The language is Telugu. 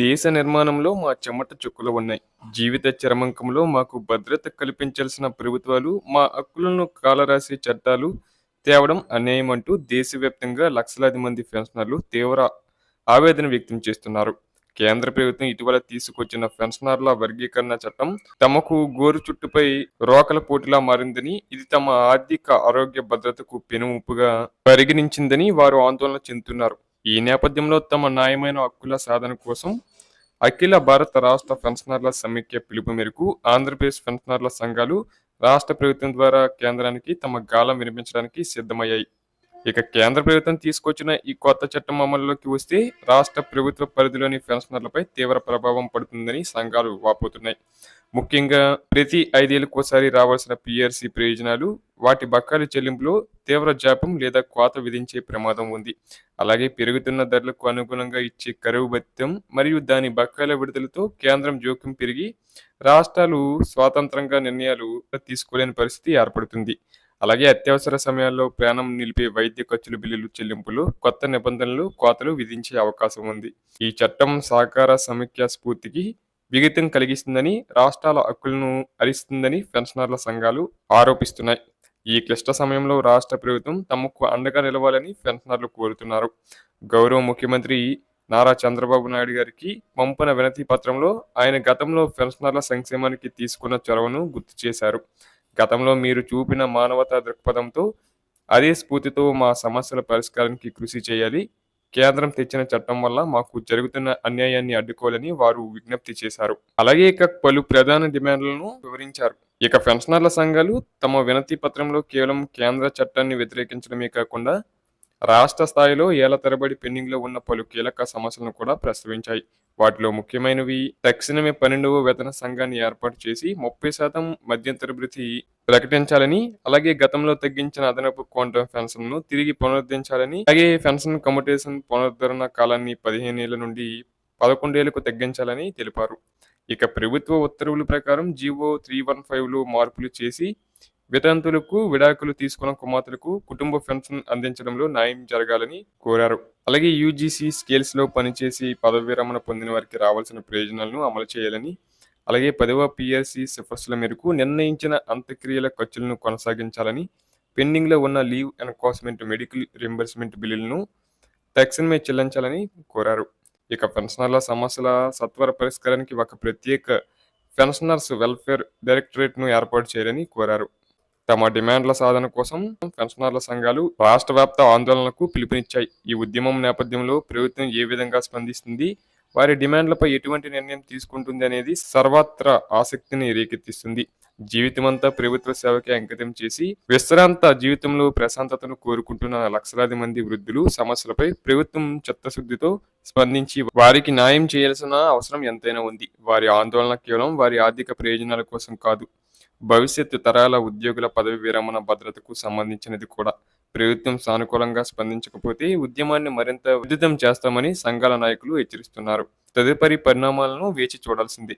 దేశ నిర్మాణంలో మా చెమట చుక్కలు ఉన్నాయి. జీవిత చరమంకంలో మాకు భద్రత కల్పించాల్సిన ప్రభుత్వాలు మా హక్కులను కాలరాసే చట్టాలు తేవడం అన్యాయం అంటూ దేశవ్యాప్తంగా లక్షలాది మంది పెన్షనర్లు తీవ్ర ఆవేదన వ్యక్తం చేస్తున్నారు. కేంద్ర ప్రభుత్వం ఇటీవల తీసుకొచ్చిన పెన్షనర్ల వర్గీకరణ చట్టం తమకు గోరు చుట్టుపై రోకల పోటీలా మారిందని ఇది తమ ఆర్థిక ఆరోగ్య భద్రతకు పెనుముప్పుగా పరిగణించిందని వారు ఆందోళన చెందుతున్నారు. ఈ నేపథ్యంలో తమ న్యాయమైన హక్కుల సాధన కోసం అఖిల భారత రాష్ట్ర పెన్షనర్ల సమైక్య పిలుపు మేరకు ఆంధ్రప్రదేశ్ పెన్షనర్ల సంఘాలు రాష్ట్ర ప్రభుత్వం ద్వారా కేంద్రానికి తమ గాలం వినిపించడానికి సిద్ధమయ్యాయి. ఇక కేంద్ర ప్రభుత్వం తీసుకొచ్చిన ఈ కొత్త చట్టం అమలులోకి వస్తే రాష్ట్ర ప్రభుత్వ పరిధిలోని పెన్షనర్లపై తీవ్ర ప్రభావం పడుతుందని సంఘాలు వాపోతున్నాయి. ముఖ్యంగా ప్రతి ఐదేళ్ళకోసారి రావాల్సిన పిఆర్సీ ప్రయోజనాలు వాటి బకాయిల చెల్లింపులో తీవ్ర జాప్యం లేదా కోత విధించే ప్రమాదం ఉంది. అలాగే పెరుగుతున్న ధరలకు అనుగుణంగా ఇచ్చే కరువు భత్యం మరియు దాని బకాయిల విడుదలతో కేంద్రం జోక్యం పెరిగి రాష్ట్రాలు స్వాతంత్రంగా నిర్ణయాలు తీసుకోలేని పరిస్థితి ఏర్పడుతుంది. అలాగే అత్యవసర సమయాల్లో ప్రాణం నిలిపే వైద్య ఖర్చుల బిల్లులు చెల్లింపులు కొత్త నిబంధనలు కోతలు విధించే అవకాశం ఉంది. ఈ చట్టం సహకార సమైక్య స్ఫూర్తికి విఘాతం కలిగిస్తుందని రాష్ట్రాల హక్కులను అరిస్తుందని పెన్షనర్ల సంఘాలు ఆరోపిస్తున్నాయి. ఈ క్లిష్ట సమయంలో రాష్ట్ర ప్రభుత్వం తమకు అండగా నిలవాలని పెన్షనర్లు కోరుతున్నారు. గౌరవ ముఖ్యమంత్రి నారా చంద్రబాబు నాయుడు గారికి పంపిన వినతి పత్రంలో ఆయన గతంలో పెన్షనర్ల సంక్షేమానికి తీసుకున్న చొరవను గుర్తు చేశారు. గతంలో మీరు చూపిన మానవతా దృక్పథంతో అదే స్ఫూర్తితో మా సమస్యల పరిష్కారానికి కృషి చేయాలి. కేంద్రం తెచ్చిన చట్టం వల్ల మాకు జరుగుతున్న అన్యాయాన్ని అడ్డుకోవాలని వారు విజ్ఞప్తి చేశారు. అలాగే ఇక పలు ప్రధాన డిమాండ్లను వివరించారు. ఇక పెన్షనర్ల సంఘాలు తమ వినతి పత్రంలో కేవలం కేంద్ర చట్టాన్ని వ్యతిరేకించడమే కాకుండా రాష్ట్ర స్థాయిలో ఏళ్ళ తరబడి పెండింగ్లో ఉన్న పలు కీలక సమస్యలను కూడా ప్రస్తావించాయి. వాటిలో ముఖ్యమైనవి తక్షణమే పన్నెండవ వేతన సంఘాన్ని ఏర్పాటు చేసి ముప్పై శాతం మధ్యంతర భృతి ప్రకటించాలని అలాగే గతంలో తగ్గించిన అదనపు క్వాంటమ్ పెన్షన్ను తిరిగి పునరుద్ధరించాలని అలాగే పెన్షన్ కమ్యూటేషన్ పునరుద్ధరణ కాలాన్ని పదిహేను ఏళ్ళ నుండి పదకొండేళ్ళకు తగ్గించాలని తెలిపారు. ఇక ప్రభుత్వ ఉత్తర్వుల ప్రకారం జీవో త్రీ వన్ ఫైవ్లో మార్పులు చేసి వితంతులకు విడాకులు తీసుకున్న కుమార్తెలకు కుటుంబ పెన్షన్ అందించడంలో న్యాయం జరగాలని కోరారు. అలాగే యూజీసీ స్కేల్స్లో పనిచేసి పదవి విరమణ పొందిన వారికి రావాల్సిన ప్రయోజనాలను అమలు చేయాలని అలాగే పదవ పిఎస్సి సిఫార్సుల మేరకు నిర్ణయించిన అంత్యక్రియల ఖర్చులను కొనసాగించాలని పెండింగ్లో ఉన్న లీవ్ ఎన్కాస్మెంట్ మెడికల్ రింబర్స్మెంట్ బిల్లులను తక్షణమే చెల్లించాలని కోరారు. ఇక పెన్షనర్ల సమస్యల సత్వర పరిష్కారానికి ఒక ప్రత్యేక పెన్షనర్స్ వెల్ఫేర్ డైరెక్టరేట్ను ఏర్పాటు చేయాలని కోరారు. తమ డిమాండ్ల సాధన కోసం పెన్షనర్ల సంఘాలు రాష్ట్ర వ్యాప్త ఆందోళనలకు పిలుపునిచ్చాయి. ఈ ఉద్యమం నేపథ్యంలో ప్రభుత్వం ఏ విధంగా స్పందిస్తుంది వారి డిమాండ్లపై ఎటువంటి నిర్ణయం తీసుకుంటుంది అనేది సర్వత్రా ఆసక్తిని రేకెత్తిస్తుంది. జీవితమంతా ప్రభుత్వ సేవకే అంకితం చేసి విశ్రాంత జీవితంలో ప్రశాంతతను కోరుకుంటున్న లక్షలాది మంది వృద్ధులు సమస్యలపై ప్రభుత్వం చిత్తశుద్ధితో స్పందించి వారికి న్యాయం చేయాల్సిన అవసరం ఎంతైనా ఉంది. వారి ఆందోళన కేవలం వారి ఆర్థిక ప్రయోజనాల కోసం కాదు భవిష్యత్తు తరాల ఉద్యోగుల పదవి విరమణ భద్రతకు సంబంధించినది కూడా. ప్రభుత్వం సానుకూలంగా స్పందించకపోతే ఉద్యమాన్ని మరింత ఉధృతం చేస్తామని సంఘాల నాయకులు హెచ్చరిస్తున్నారు. తదుపరి పరిణామాలను వేచి చూడాల్సిందే.